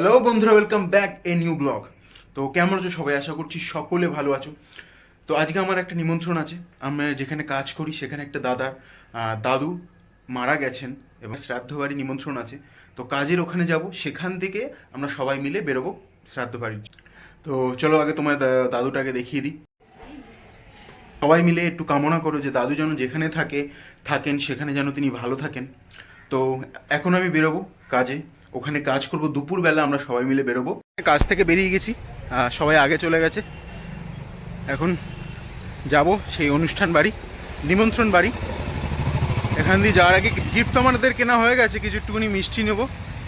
Hello বন্ধুরা welcome back a new blog তো কেমন আছো সবাই? আশা করছি সকলে ভালো আছো। তো আজকে আমার একটা নিমন্ত্রণ আছে। আমরা যেখানে কাজ করি, সেখানে একটা দাদার দাদু মারা গেছেন। এবং শ্রাদ্ধ বাড়ি নিমন্ত্রণ আছে। তো কাজের ওখানে যাব। সেখান থেকে আমরা সবাই মিলে বেরোবো শ্রাদ্ধ বাড়ি তো চলো আগে তোমার দাদুটাকে দেখিয়ে দিই। সবাই মিলে একটু কামনা করো যে দাদু যেন যেখানে থাকে, থাকেন, সেখানে যেন তিনি ভালো থাকেন। তো এখন আমি বেরোবো কাজে। ওখানে কাজ করব দুপুরবেলা আমরা সবাই মিলে বেরোবো। কাজ থেকে বেরিয়ে গেছি সবাই আগে চলে গেছে। এখন যাব সেই অনুষ্ঠান বাড়ি নিমন্ত্রণ বাড়ি। এখান দিয়ে যাওয়ার আগে গিফট তো আমাদের কেনা হয়ে গেছে কিছু একটুখানি মিষ্টি নেব।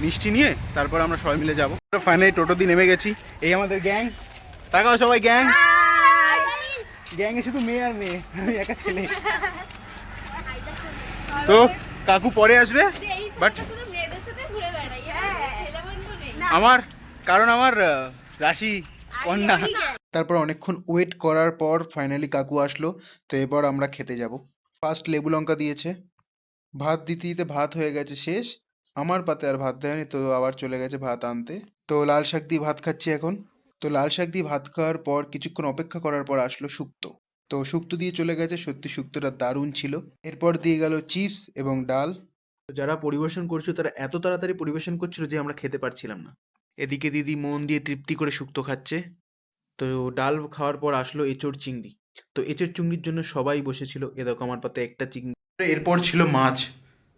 মিষ্টি নিয়ে তারপর আমরা সবাই মিলে যাব। ফাইনালি টোটো দিয়ে নেমে গেছি। এই আমাদের গ্যাং তাকাও সবাই গ্যাং গ্যাংয়ে শুধু মেয়ে আর মেয়ে আমি একা ছেলে। তো কাকু পরে আসবে বাট আমার, কারণ আমার রাশি, কন্যা। তারপর অনেকক্ষণ ওয়েট করার পর ফাইনালি কাকু আসলো, তো এবার আমরা খেতে যাব। ফার্স্ট লেবু লঙ্কা দিয়েছে। ভাত দিতে দিতে ভাত হয়ে গেছে শেষ। আমার পাতে আর ভাত দেয়নি, তো আবার চলে গেছে ভাত আনতে। তো লাল শাক দিয়ে ভাত খাচ্ছি এখন। তো লাল শাক দিয়ে ভাত খাওয়ার পর কিছুক্ষণ অপেক্ষা করার পর আসলো শুক্তো তো শুক্তো দিয়ে চলে গেছে, সত্যি শুক্তোটা দারুণ ছিল। এরপর দিয়ে গেল চিপস এবং ডাল। যারা পরিবেশন করছিল তারা এত তাড়াতাড়ি পরিবেশন করছিল যে আমরা খেতে পারছিলাম না। এদিকে দিদি মন দিয়ে তৃপ্তি করে শুক্তো খাচ্ছে। তো ডাল খাওয়ার পর আসলো এঁচোড় চিংড়ি। তো এঁচোড় চিংড়ির জন্য সবাই বসেছিল। এ দেখো আমার পাতে একটা চিংড়ি। এরপর ছিল মাছ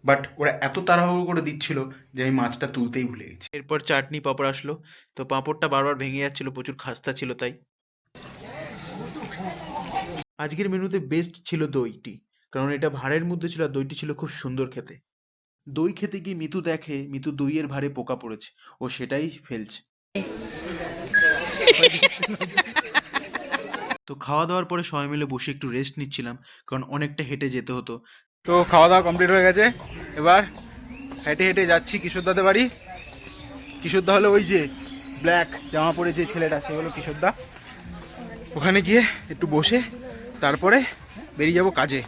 বাট ওরা এত তাড়াহুড়ো করে দিচ্ছিল যে আমি মাছটা তুলতেই ভুলে গেছি। এরপর চাটনি পাঁপড় আসলো। তো পাঁপড়টা বারবার ভেঙে যাচ্ছিল প্রচুর খাস্তা ছিল তাই। আজকের মেনুতে বেস্ট ছিল দইটি কারণ এটা ভাঁড়ের মধ্যে ছিল আর দইটি ছিল খুব সুন্দর খেতে। দই খেতে গিয়ে মিতু দেখে, মিতু দইয়ের ভারে পোকা পড়েছে। ও সেটাই ফেলছে। তো খাওয়া দাওয়ার পরে সবাই মিলে বসে একটু রেস্ট নিচ্ছিলাম, কারণ অনেকটা হেঁটে যেতে হতো। তো খাওয়া দাওয়া কমপ্লিট হয়ে গেছে। এবার হেঁটে হেঁটে যাচ্ছি কিশোরদাদের বাড়ি। কিশোরদা হলো ওই যে ব্ল্যাক জামা পরে যে ছেলেটা, সে হলো কিশোরদা। ওখানে গিয়ে একটু বসে, তারপরে বেরিয়ে যাব কাজে।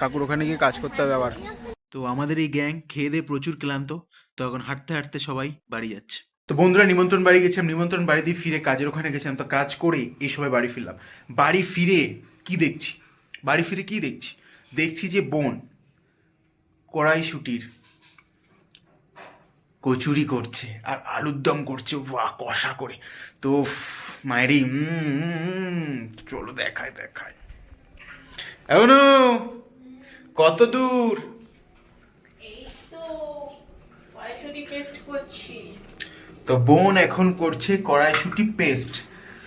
কাকুর ওখানে গিয়ে কাজ করতে হবে আবার। তো আমাদের এই গ্যাং খেয়ে দিয়ে প্রচুর ক্লান্ত তো এখন হাঁটতে হাঁটতে সবাই বাড়ি যাচ্ছে। তো বন্ধুরা নিমন্ত্রণ বাড়ি গেছিলাম নিমন্ত্রণ বাড়ি দিয়ে ফিরে কাজের ওখানে গেছিলাম তো কাজ করে এই সময় বাড়ি ফিরলাম। বাড়ি ফিরে কি দেখছি? বাড়ি ফিরে কি দেখছি? দেখছি যে বোন কড়াইশুটির কচুরি করছে আর আলুর দম করছে বাহ কষা করে। তো উফ, মায়েরই চলো দেখায় দেখায়। এমনও কত দূর এই তো কড়াইশুঁটি পেস্ট করছি। তো বোন এখন করছে কড়াইশুটি পেস্ট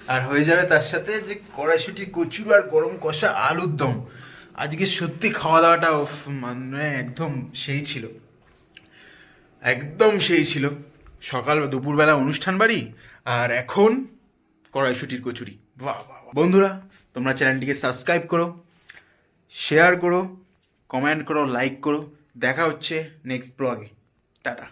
আর হয়ে যাবে তার সাথে যে কড়াইশুটি কচুর আর গরম কষা আলুর দম। আজকে সত্যি খাওয়া দাওয়াটা মানে একদম সেই ছিল। একদম সেই ছিল। সকাল দুপুরবেলা অনুষ্ঠান বাড়ি আর এখন কড়াইশুটির কচুরি। বাহ। বন্ধুরা, তোমরা চ্যানেলটিকে সাবস্ক্রাইব করো শেয়ার করো কমেন্ট করো লাইক করো। দেখা হচ্ছে নেক্সট ব্লগে টাটা।